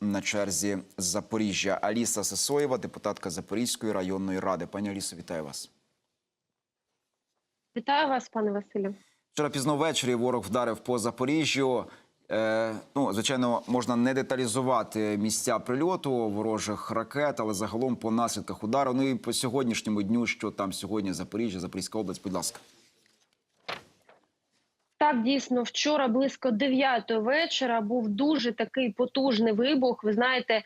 на черзі Запоріжжя. Аліса Сесоєва, депутатка Запорізької районної ради. Пані Алісо, вітаю вас. Вітаю вас, пане Василю. Вчора пізно ввечері ворог вдарив по Запоріжжю. Е, ну, звичайно, можна не деталізувати місця прильоту ворожих ракет, але загалом по наслідках удару. Ну і по сьогоднішньому дню, що там сьогодні Запоріжжя, Запорізька область, будь ласка. Так, дійсно, вчора близько 9 вечора був дуже такий потужний вибух. Ви знаєте,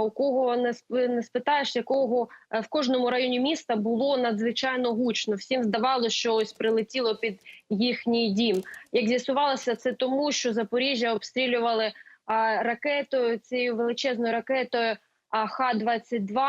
у кого не сп- не спитаєш, якого е, в кожному районі міста було надзвичайно гучно. Всім здавалося, що ось прилетіло під їхній дім. Як з'ясувалося, це тому, що Запоріжжя обстрілювали ракетою цією величезною ракетою Х-22,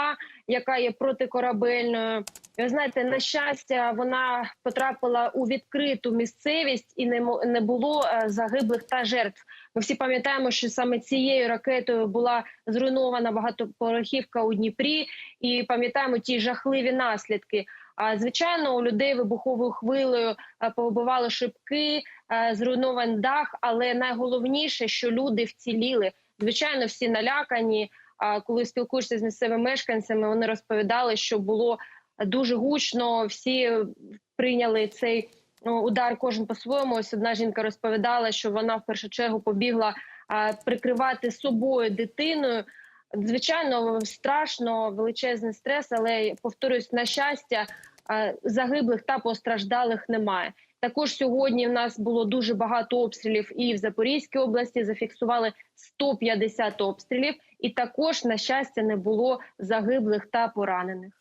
яка є протикорабельною. Ви знаєте, на щастя, вона потрапила у відкриту місцевість і не було е, загиблих та жертв. Ми всі пам'ятаємо, що саме цією ракетою була зруйнована багатоповерхівка у Дніпрі, і пам'ятаємо ті жахливі наслідки. А звичайно, у людей вибуховою хвилею е, повибивали шибки, е, зруйнований дах. Але найголовніше, що люди вціліли. Звичайно, всі налякані. Коли спілкуєшся з місцевими мешканцями, вони розповідали, що було дуже гучно. Всі прийняли цей ну, удар. Кожен по-своєму. Ось одна жінка розповідала, що вона в першу чергу побігла прикривати собою дитиною. Звичайно, страшно, величезний стрес, але повторюсь, на щастя, загиблих та постраждалих немає. Також сьогодні в нас було дуже багато обстрілів і в Запорізькій області зафіксували 150 обстрілів, і також на щастя не було загиблих та поранених.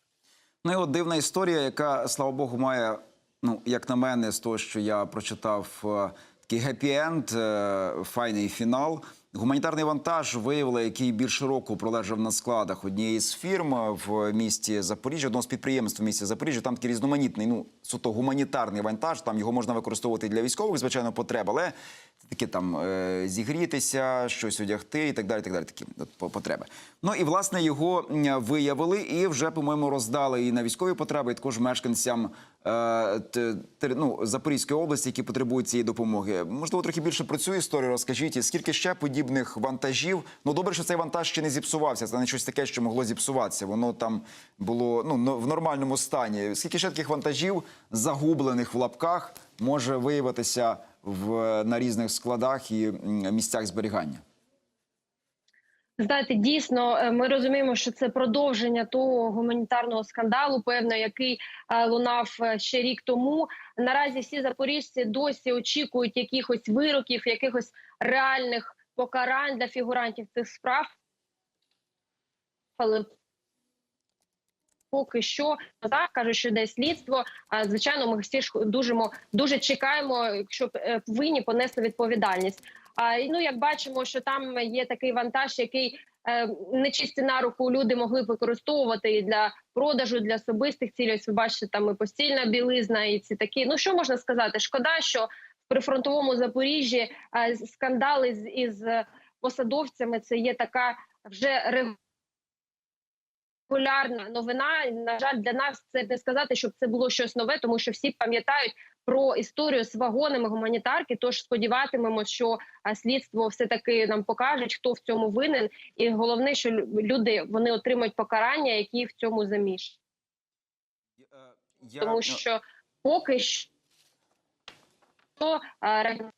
Ну і от дивна історія, яка, слава Богу, має, ну, як на мене, з того, що я прочитав е, такий гепі-енд, файний фінал. Гуманітарний вантаж виявили, який більше року пролежав на складах однієї з фірм в місті Запоріжжя, одного з підприємств в місті Запоріжжя. Там такий різноманітний, ну суто гуманітарний вантаж. Там його можна використовувати для військових, звичайно, потреб, але це такі там е, зігрітися, щось одягти і так далі. Так далі, такі потреби. Ну і власне його виявили і вже, по-моєму, роздали і на військові потреби, і також мешканцям е, ну, Запорізької області, які потребують цієї допомоги. Можливо, трохи більше про цю історію розкажіть. І скільки ще подібних вантажів? Ну добре, що цей вантаж ще не зіпсувався. Це не щось таке, що могло зіпсуватися. Воно там було ну в нормальному стані. Скільки ще таких вантажів загублених в лапках може виявитися в на різних складах і місцях зберігання? Знаєте, дійсно, е, ми розуміємо, що це продовження того гуманітарного скандалу, певно, який е, лунав е, ще рік тому. Наразі всі запоріжці досі очікують якихось вироків, якихось реальних покарань для фігурантів цих справ. Але поки що так кажуть, що йде слідство. А звичайно, ми всі ж дуже дуже чекаємо, щоб е, винні понесли відповідальність. А ну як бачимо, що там є такий вантаж, який е, нечисті на руку люди могли використовувати і для продажу, для особистих цілей. Ось Ви бачите, там і постільна білизна, і ці такі. Ну що можна сказати? Шкода, що в прифронтовому Запоріжжі е, скандали з із посадовцями це є така вже регулярна популярна новина. На жаль, для нас це не сказати, щоб це було щось нове, тому що всі пам'ятають про історію з вагонами гуманітарки. Тож сподіватимемось, що слідство все таки нам покажуть, хто в цьому винен, і головне, що люди вони отримають покарання, які в цьому заміж, Я, тому що поки що. Е,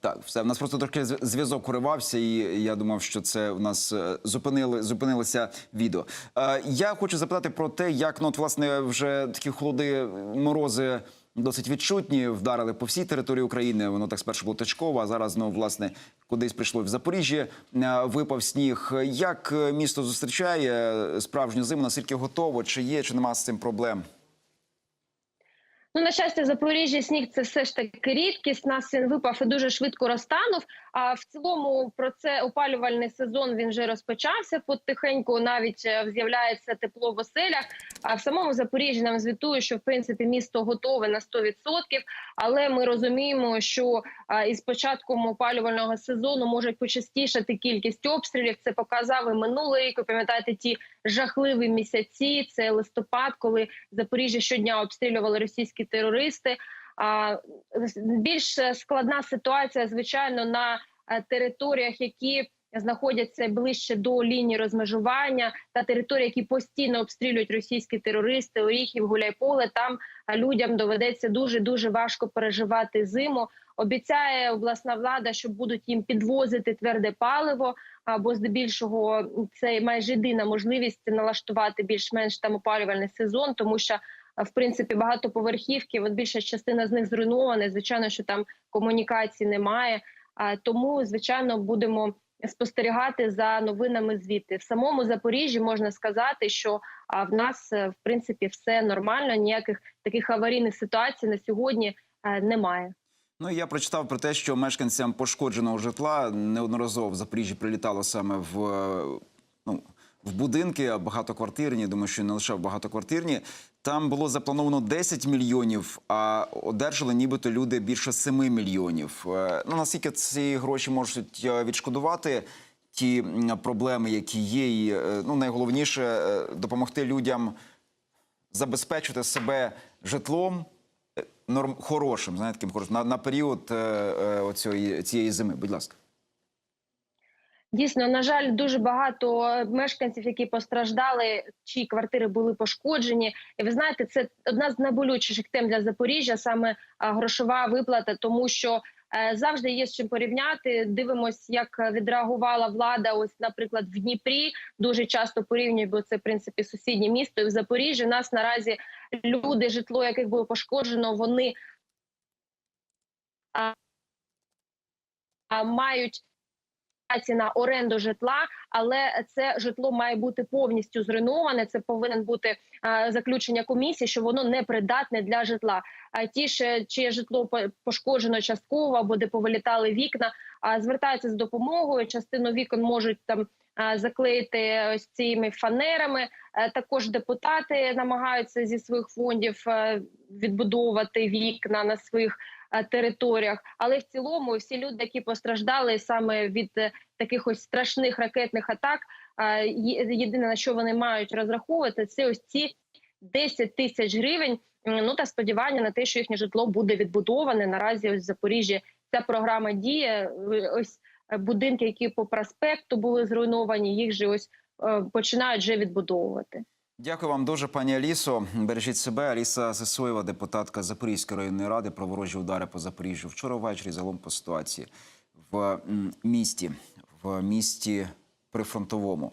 так, все. У нас просто трошки зв'язок уривався, і я думав, що це у нас е, зупинили, зупинилося відео. Е, я хочу запитати про те, як ну, от, власне, вже такі холоди, морози досить відчутні, вдарили по всій території України. Воно так спершу було точково, а зараз ну, власне кудись прийшло в Запоріжжі. е, Випав сніг. Як е, місто зустрічає справжню зиму? Наскільки готово? Чи є, чи нема з цим проблем? Ну, на щастя, Запоріжжя сніг це все ж таки рідкість. Нас він випав і дуже швидко розтанув. А в цілому про це опалювальний сезон він вже розпочався потихеньку. Навіть е, з'являється тепло в оселях. А в самому Запоріжжі нам звітує, що в принципі місто готове на 100%. Але ми розуміємо, що із початком опалювального сезону може почастішати кількість обстрілів. Це показав і минулий рік. Ви пам'ятаєте ті жахливі місяці. Це листопад, коли Запоріжжя щодня обстрілювали російські терористи. А більш складна ситуація, звичайно, на е, територіях, які знаходяться ближче до лінії розмежування та території, які постійно обстрілюють російські терористи, Оріхів, Гуляйполе. Там е, людям доведеться дуже дуже важко переживати зиму. Обіцяє обласна влада, що будуть їм підвозити тверде паливо. Або здебільшого це майже єдина можливість налаштувати більш-менш там опалювальний сезон, тому що в принципі багатоповерхівки, от більша частина з них зруйнована. Звичайно, що там комунікацій немає. Тому, звичайно, будемо спостерігати за новинами звідти. В самому Запоріжжі можна сказати, що в нас е, в принципі все нормально. Ніяких таких аварійних ситуацій на сьогодні е, немає. Ну я прочитав про те, що мешканцям пошкодженого житла неодноразово в Запоріжжі прилітало саме в, е, ну, в будинки багатоквартирні. Думаю, що не лише в багатоквартирні. Там було заплановано 10 мільйонів, а одержали нібито люди більше 7 мільйонів. Е, Ну наскільки ці гроші можуть е, відшкодувати ті проблеми, які є, і е, ну найголовніше допомогти людям забезпечити себе житлом норм хорошим, знаєте, таким хорошим на, на період е, е, цієї зими. Будь ласка. Дійсно, на жаль, дуже багато мешканців, які постраждали, чиї квартири були пошкоджені. І ви знаєте, це одна з найболючіших тем для Запоріжжя, саме грошова виплата, тому що е, завжди є з чим порівняти. Дивимось, як відреагувала влада. Ось, наприклад, в Дніпрі дуже часто порівнюють, бо це в принципі сусіднє місто. І в Запоріжжі нас наразі люди, житло яких було пошкоджено, вони мають на оренду житла, але це житло має бути повністю зруйноване. Це повинен бути е, заключення комісії, що воно не придатне для житла. А ті ж чиє житло пошкоджено частково або де повилітали вікна, звертаються з допомогою. Частину вікон можуть там. е, Заклеїти ось цими фанерами. Е, Також депутати намагаються зі своїх фондів відбудовувати вікна на своїх територіях. Але в цілому всі люди, які постраждали саме від е, таких ось страшних ракетних атак, е, єдине на що вони мають розраховувати, це ось ці 10 тисяч гривень. Ну та сподівання на те, що їхнє житло буде відбудоване. Наразі ось в Запоріжжі ця програма діє. Е, Ось е, будинки, які по проспекту були зруйновані, їх же ось е, починають вже відбудовувати. Дякую вам дуже, пані Алісо. Бережіть себе. Аліса Сесоєва, депутатка Запорізької районної ради про ворожі удари по Запоріжжю. Вчора ввечері загалом по ситуації в місті, в місті прифронтовому.